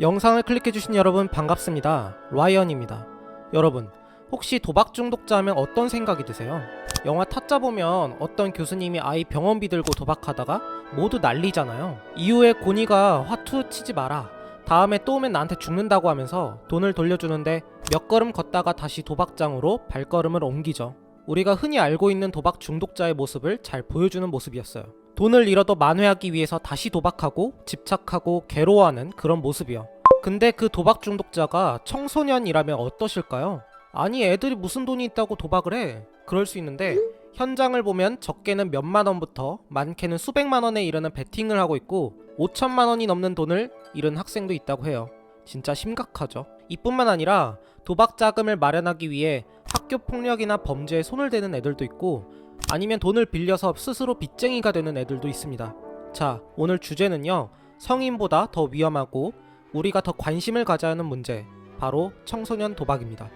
영상을 클릭해주신 여러분 반갑습니다. 라이언입니다. 여러분, 혹시 도박 중독자면 어떤 생각이 드세요? 영화 타짜 보면 어떤 교수님이 아이 병원비 들고 도박하다가 모두 난리잖아요. 이후에 고니가 화투 치지 마라. 다음에 또 오면 나한테 죽는다고 하면서 돈을 돌려주는데 몇 걸음 걷다가 다시 도박장으로 발걸음을 옮기죠. 우리가 흔히 알고 있는 도박 중독자의 모습을 잘 보여주는 모습이었어요. 돈을 잃어도 만회하기 위해서 다시 도박하고 집착하고 괴로워하는 그런 모습이요. 근데 그 도박 중독자가 청소년이라면 어떠실까요? 아니 애들이 무슨 돈이 있다고 도박을 해? 그럴 수 있는데 현장을 보면 적게는 몇만 원부터 많게는 수백만 원에 이르는 베팅을 하고 있고 5천만 원이 넘는 돈을 잃은 학생도 있다고 해요. 진짜 심각하죠. 이뿐만 아니라 도박 자금을 마련하기 위해 학교 폭력이나 범죄에 손을 대는 애들도 있고 아니면 돈을 빌려서 스스로 빚쟁이가 되는 애들도 있습니다. 자, 오늘 주제는요. 성인보다 더 위험하고 우리가 더 관심을 가져야 하는 문제, 바로 청소년 도박입니다.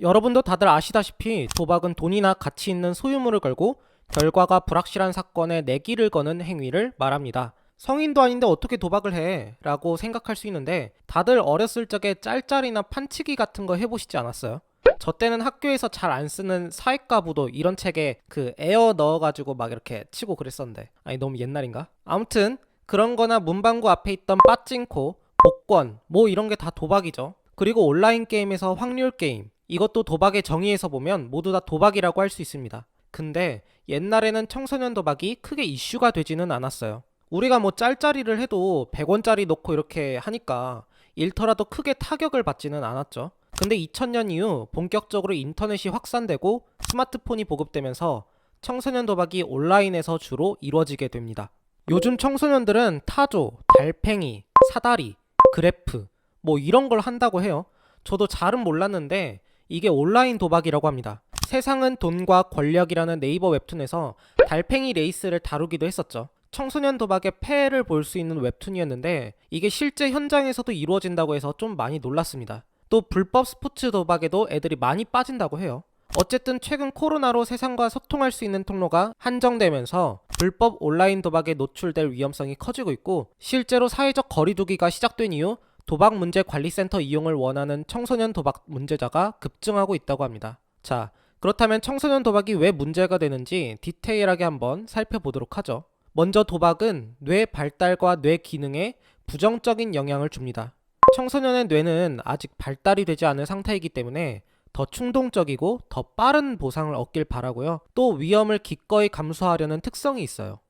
여러분도 다들 아시다시피 도박은 돈이나 가치 있는 소유물을 걸고 결과가 불확실한 사건에 내기를 거는 행위를 말합니다. 성인도 아닌데 어떻게 도박을 해? 라고 생각할 수 있는데 다들 어렸을 적에 짤짤이나 판치기 같은 거 해보시지 않았어요? 저 때는 학교에서 잘 안 쓰는 사회과부도 이런 책에 그 에어 넣어가지고 막 이렇게 치고 그랬었는데 아니 너무 옛날인가? 아무튼 그런 거나 문방구 앞에 있던 빠찡코, 복권 뭐 이런 게 다 도박이죠. 그리고 온라인 게임에서 확률 게임 이것도 도박의 정의에서 보면 모두 다 도박이라고 할 수 있습니다. 근데 옛날에는 청소년 도박이 크게 이슈가 되지는 않았어요. 우리가 뭐 짤짤이를 해도 100원짜리 넣고 이렇게 하니까 일터라도 크게 타격을 받지는 않았죠. 근데 2000년 이후 본격적으로 인터넷이 확산되고 스마트폰이 보급되면서 청소년 도박이 온라인에서 주로 이루어지게 됩니다. 요즘 청소년들은 타조, 달팽이, 사다리, 그래프 뭐 이런 걸 한다고 해요. 저도 잘은 몰랐는데 이게 온라인 도박이라고 합니다. 세상은 돈과 권력이라는 네이버 웹툰에서 달팽이 레이스를 다루기도 했었죠. 청소년 도박의 폐해를 볼 수 있는 웹툰이었는데 이게 실제 현장에서도 이루어진다고 해서 좀 많이 놀랐습니다. 또 불법 스포츠 도박에도 애들이 많이 빠진다고 해요. 어쨌든 최근 코로나로 세상과 소통할 수 있는 통로가 한정되면서 불법 온라인 도박에 노출될 위험성이 커지고 있고 실제로 사회적 거리두기가 시작된 이후 도박 문제 관리센터 이용을 원하는 청소년 도박 문제자가 급증하고 있다고 합니다. 자, 그렇다면 청소년 도박이 왜 문제가 되는지 디테일하게 한번 살펴보도록 하죠. 먼저 도박은 뇌 발달과 뇌 기능에 부정적인 영향을 줍니다. 청소년의 뇌는 아직 발달이 되지 않은 상태이기 때문에 더 충동적이고 더 빠른 보상을 얻길 바라고요. 또 위험을 기꺼이 감수하려는 특성이 있어요.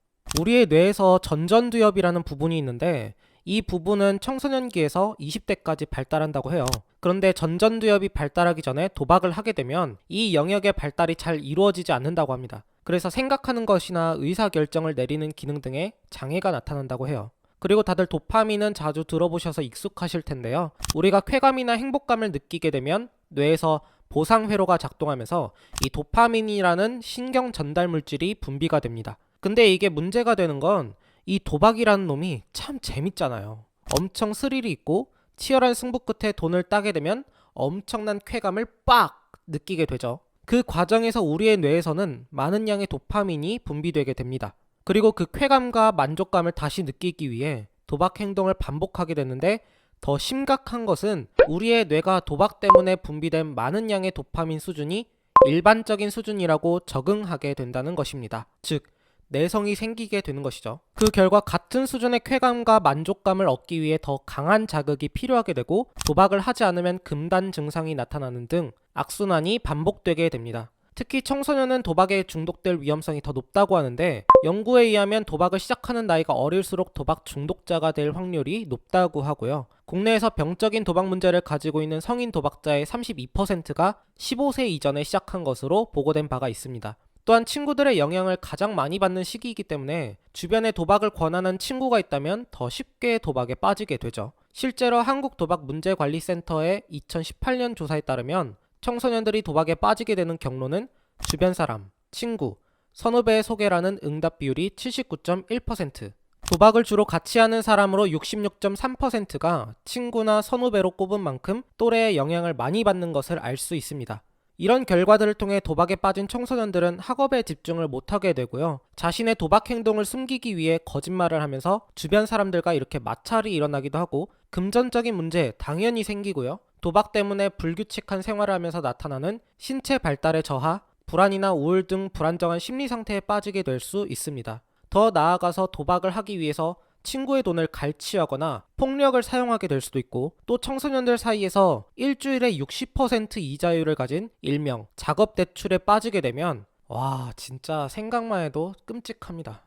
우리의 뇌에서 전전두엽이라는 부분이 있는데 이 부분은 청소년기에서 20대까지 발달한다고 해요. 그런데 전전두엽이 발달하기 전에 도박을 하게 되면 이 영역의 발달이 잘 이루어지지 않는다고 합니다. 그래서 생각하는 것이나 의사결정을 내리는 기능 등에 장애가 나타난다고 해요. 그리고 다들 도파민은 자주 들어보셔서 익숙하실 텐데요. 우리가 쾌감이나 행복감을 느끼게 되면 뇌에서 보상 회로가 작동하면서 이 도파민이라는 신경 전달 물질이 분비가 됩니다. 근데 이게 문제가 되는 건 이 도박이라는 놈이 참 재밌잖아요. 엄청 스릴이 있고 치열한 승부 끝에 돈을 따게 되면 엄청난 쾌감을 빡 느끼게 되죠. 그 과정에서 우리의 뇌에서는 많은 양의 도파민이 분비되게 됩니다. 그리고 그 쾌감과 만족감을 다시 느끼기 위해 도박 행동을 반복하게 되는데 더 심각한 것은 우리의 뇌가 도박 때문에 분비된 많은 양의 도파민 수준이 일반적인 수준이라고 적응하게 된다는 것입니다. 즉, 내성이 생기게 되는 것이죠. 그 결과 같은 수준의 쾌감과 만족감을 얻기 위해 더 강한 자극이 필요하게 되고 도박을 하지 않으면 금단 증상이 나타나는 등 악순환이 반복되게 됩니다. 특히 청소년은 도박에 중독될 위험성이 더 높다고 하는데 연구에 의하면 도박을 시작하는 나이가 어릴수록 도박 중독자가 될 확률이 높다고 하고요. 국내에서 병적인 도박 문제를 가지고 있는 성인 도박자의 32%가 15세 이전에 시작한 것으로 보고된 바가 있습니다. 또한 친구들의 영향을 가장 많이 받는 시기이기 때문에 주변에 도박을 권하는 친구가 있다면 더 쉽게 도박에 빠지게 되죠. 실제로 한국도박문제관리센터의 2018년 조사에 따르면 청소년들이 도박에 빠지게 되는 경로는 주변 사람, 친구, 선후배의 소개라는 응답 비율이 79.1%, 도박을 주로 같이 하는 사람으로 66.3%가 친구나 선후배로 꼽은 만큼 또래의 영향을 많이 받는 것을 알 수 있습니다. 이런 결과들을 통해 도박에 빠진 청소년들은 학업에 집중을 못하게 되고요. 자신의 도박 행동을 숨기기 위해 거짓말을 하면서 주변 사람들과 이렇게 마찰이 일어나기도 하고 금전적인 문제 당연히 생기고요. 도박 때문에 불규칙한 생활을 하면서 나타나는 신체 발달의 저하, 불안이나 우울 등 불안정한 심리 상태에 빠지게 될 수 있습니다. 더 나아가서 도박을 하기 위해서 친구의 돈을 갈취하거나 폭력을 사용하게 될 수도 있고 또 청소년들 사이에서 일주일에 60% 이자율을 가진 일명 작업 대출에 빠지게 되면 와 진짜 생각만 해도 끔찍합니다.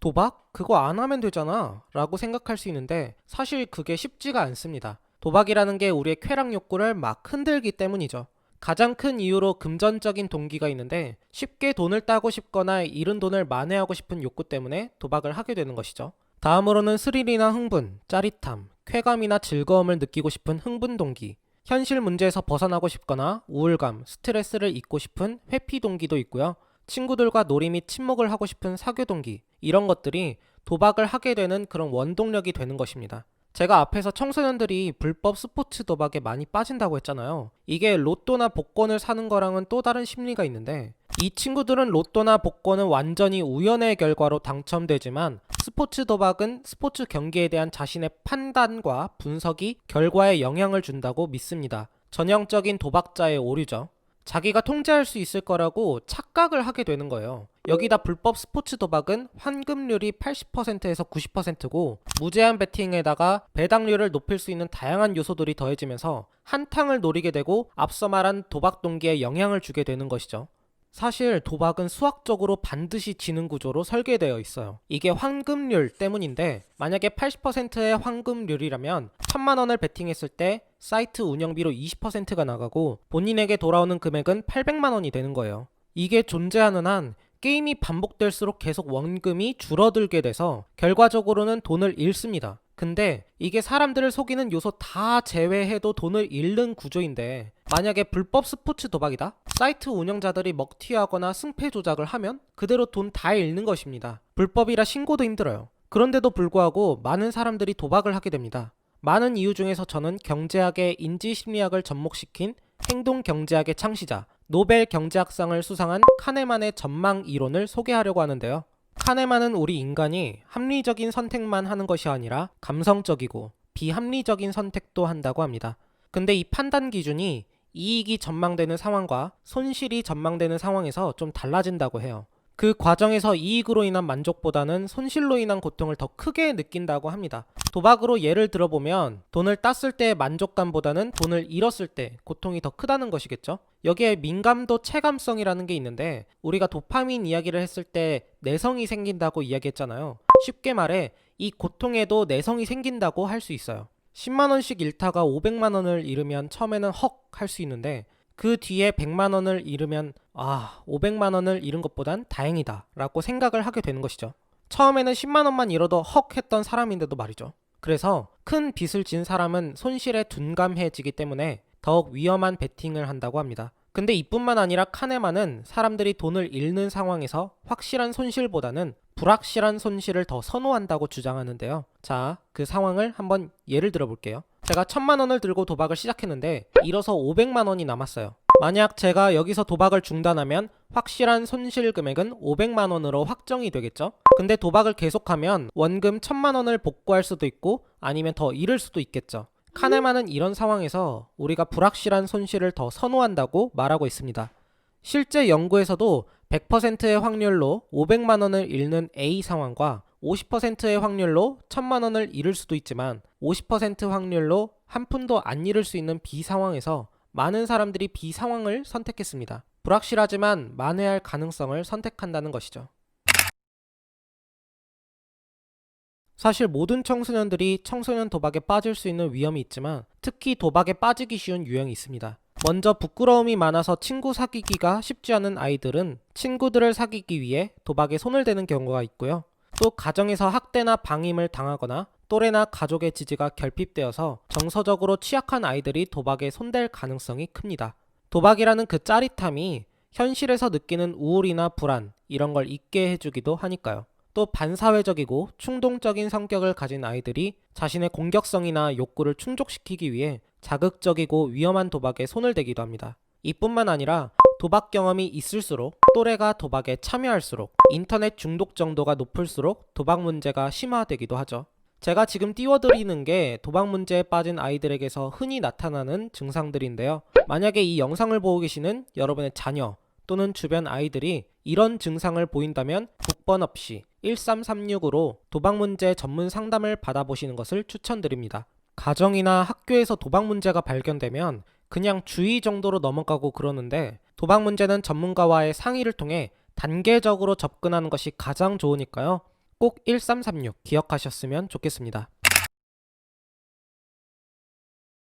도박? 그거 안 하면 되잖아 라고 생각할 수 있는데 사실 그게 쉽지가 않습니다. 도박이라는 게 우리의 쾌락 욕구를 막 흔들기 때문이죠. 가장 큰 이유로 금전적인 동기가 있는데 쉽게 돈을 따고 싶거나 잃은 돈을 만회하고 싶은 욕구 때문에 도박을 하게 되는 것이죠. 다음으로는 스릴이나 흥분, 짜릿함, 쾌감이나 즐거움을 느끼고 싶은 흥분 동기, 현실 문제에서 벗어나고 싶거나 우울감, 스트레스를 잊고 싶은 회피 동기도 있고요. 친구들과 놀이 및 친목을 하고 싶은 사교 동기, 이런 것들이 도박을 하게 되는 그런 원동력이 되는 것입니다. 제가 앞에서 청소년들이 불법 스포츠 도박에 많이 빠진다고 했잖아요. 이게 로또나 복권을 사는 거랑은 또 다른 심리가 있는데 이 친구들은 로또나 복권은 완전히 우연의 결과로 당첨되지만 스포츠 도박은 스포츠 경기에 대한 자신의 판단과 분석이 결과에 영향을 준다고 믿습니다. 전형적인 도박자의 오류죠. 자기가 통제할 수 있을 거라고 착각을 하게 되는 거예요. 여기다 불법 스포츠 도박은 환급률이 80%에서 90%고 무제한 베팅에다가 배당률을 높일 수 있는 다양한 요소들이 더해지면서 한탕을 노리게 되고 앞서 말한 도박 동기에 영향을 주게 되는 것이죠. 사실 도박은 수학적으로 반드시 지는 구조로 설계되어 있어요. 이게 환급률 때문인데 만약에 80%의 환급률이라면 1000만 원을 베팅했을 때 사이트 운영비로 20%가 나가고 본인에게 돌아오는 금액은 800만 원이 되는 거예요. 이게 존재하는 한 게임이 반복될수록 계속 원금이 줄어들게 돼서 결과적으로는 돈을 잃습니다. 근데 이게 사람들을 속이는 요소 다 제외해도 돈을 잃는 구조인데 만약에 불법 스포츠 도박이다? 사이트 운영자들이 먹튀하거나 승패 조작을 하면 그대로 돈 다 잃는 것입니다. 불법이라 신고도 힘들어요. 그런데도 불구하고 많은 사람들이 도박을 하게 됩니다. 많은 이유 중에서 저는 경제학의 인지심리학을 접목시킨 행동경제학의 창시자 노벨 경제학상을 수상한 카네만의 전망 이론을 소개하려고 하는데요. 카네만은 우리 인간이 합리적인 선택만 하는 것이 아니라 감성적이고 비합리적인 선택도 한다고 합니다. 근데 이 판단 기준이 이익이 전망되는 상황과 손실이 전망되는 상황에서 좀 달라진다고 해요. 그 과정에서 이익으로 인한 만족보다는 손실로 인한 고통을 더 크게 느낀다고 합니다. 도박으로 예를 들어보면 돈을 땄을 때의 만족감보다는 돈을 잃었을 때 고통이 더 크다는 것이겠죠. 여기에 민감도 체감성이라는 게 있는데 우리가 도파민 이야기를 했을 때 내성이 생긴다고 이야기했잖아요. 쉽게 말해 이 고통에도 내성이 생긴다고 할 수 있어요. 10만 원씩 잃다가 500만 원을 잃으면 처음에는 헉 할 수 있는데 그 뒤에 100만 원을 잃으면 아 500만 원을 잃은 것보단 다행이다 라고 생각을 하게 되는 것이죠. 처음에는 10만 원만 잃어도 헉 했던 사람인데도 말이죠. 그래서 큰 빚을 진 사람은 손실에 둔감해지기 때문에 더욱 위험한 베팅을 한다고 합니다. 근데 이뿐만 아니라 카네만은 사람들이 돈을 잃는 상황에서 확실한 손실보다는 불확실한 손실을 더 선호한다고 주장하는데요. 자, 그 상황을 한번 예를 들어 볼게요. 제가 천만 원을 들고 도박을 시작했는데 잃어서 500만 원이 남았어요. 만약 제가 여기서 도박을 중단하면 확실한 손실 금액은 500만 원으로 확정이 되겠죠? 근데 도박을 계속하면 원금 1000만 원을 복구할 수도 있고 아니면 더 잃을 수도 있겠죠. 카네만은 이런 상황에서 우리가 불확실한 손실을 더 선호한다고 말하고 있습니다. 실제 연구에서도 100%의 확률로 500만 원을 잃는 A 상황과 50%의 확률로 1000만 원을 잃을 수도 있지만 50% 확률로 한 푼도 안 잃을 수 있는 B 상황에서 많은 사람들이 B 상황을 선택했습니다. 불확실하지만 만회할 가능성을 선택한다는 것이죠. 사실 모든 청소년들이 청소년 도박에 빠질 수 있는 위험이 있지만 특히 도박에 빠지기 쉬운 유형이 있습니다. 먼저 부끄러움이 많아서 친구 사귀기가 쉽지 않은 아이들은 친구들을 사귀기 위해 도박에 손을 대는 경우가 있고요. 또 가정에서 학대나 방임을 당하거나 또래나 가족의 지지가 결핍되어서 정서적으로 취약한 아이들이 도박에 손댈 가능성이 큽니다. 도박이라는 그 짜릿함이 현실에서 느끼는 우울이나 불안 이런 걸 잊게 해주기도 하니까요. 또 반사회적이고 충동적인 성격을 가진 아이들이 자신의 공격성이나 욕구를 충족시키기 위해 자극적이고 위험한 도박에 손을 대기도 합니다. 이뿐만 아니라 도박 경험이 있을수록 또래가 도박에 참여할수록 인터넷 중독 정도가 높을수록 도박 문제가 심화되기도 하죠. 제가 지금 띄워드리는 게 도박 문제에 빠진 아이들에게서 흔히 나타나는 증상들인데요. 만약에 이 영상을 보고 계시는 여러분의 자녀 또는 주변 아이들이 이런 증상을 보인다면 국번 없이 1336으로 도박 문제 전문 상담을 받아보시는 것을 추천드립니다. 가정이나 학교에서 도박 문제가 발견되면 그냥 주의 정도로 넘어가고 그러는데 도박 문제는 전문가와의 상의를 통해 단계적으로 접근하는 것이 가장 좋으니까요. 꼭 1336 기억하셨으면 좋겠습니다.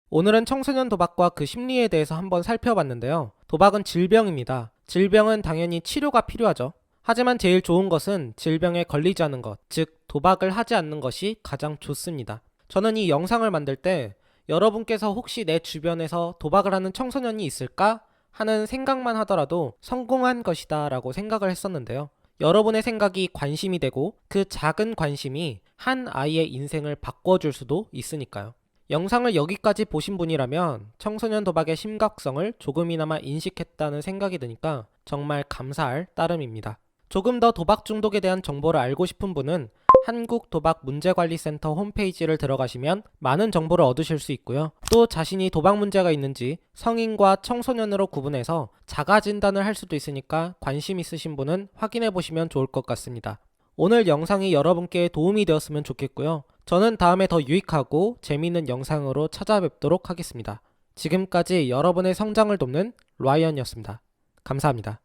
오늘은 청소년 도박과 그 심리에 대해서 한번 살펴봤는데요. 도박은 질병입니다. 질병은 당연히 치료가 필요하죠. 하지만 제일 좋은 것은 질병에 걸리지 않는 것, 즉 도박을 하지 않는 것이 가장 좋습니다. 저는 이 영상을 만들 때 여러분께서 혹시 내 주변에서 도박을 하는 청소년이 있을까 하는 생각만 하더라도 성공한 것이다 라고 생각을 했었는데요. 여러분의 생각이 관심이 되고 그 작은 관심이 한 아이의 인생을 바꿔줄 수도 있으니까요. 영상을 여기까지 보신 분이라면 청소년 도박의 심각성을 조금이나마 인식했다는 생각이 드니까 정말 감사할 따름입니다. 조금 더 도박 중독에 대한 정보를 알고 싶은 분은 한국도박문제관리센터 홈페이지를 들어가시면 많은 정보를 얻으실 수 있고요. 또 자신이 도박 문제가 있는지 성인과 청소년으로 구분해서 자가 진단을 할 수도 있으니까 관심 있으신 분은 확인해 보시면 좋을 것 같습니다. 오늘 영상이 여러분께 도움이 되었으면 좋겠고요. 저는 다음에 더 유익하고 재미있는 영상으로 찾아뵙도록 하겠습니다. 지금까지 여러분의 성장을 돕는 라이언이었습니다. 감사합니다.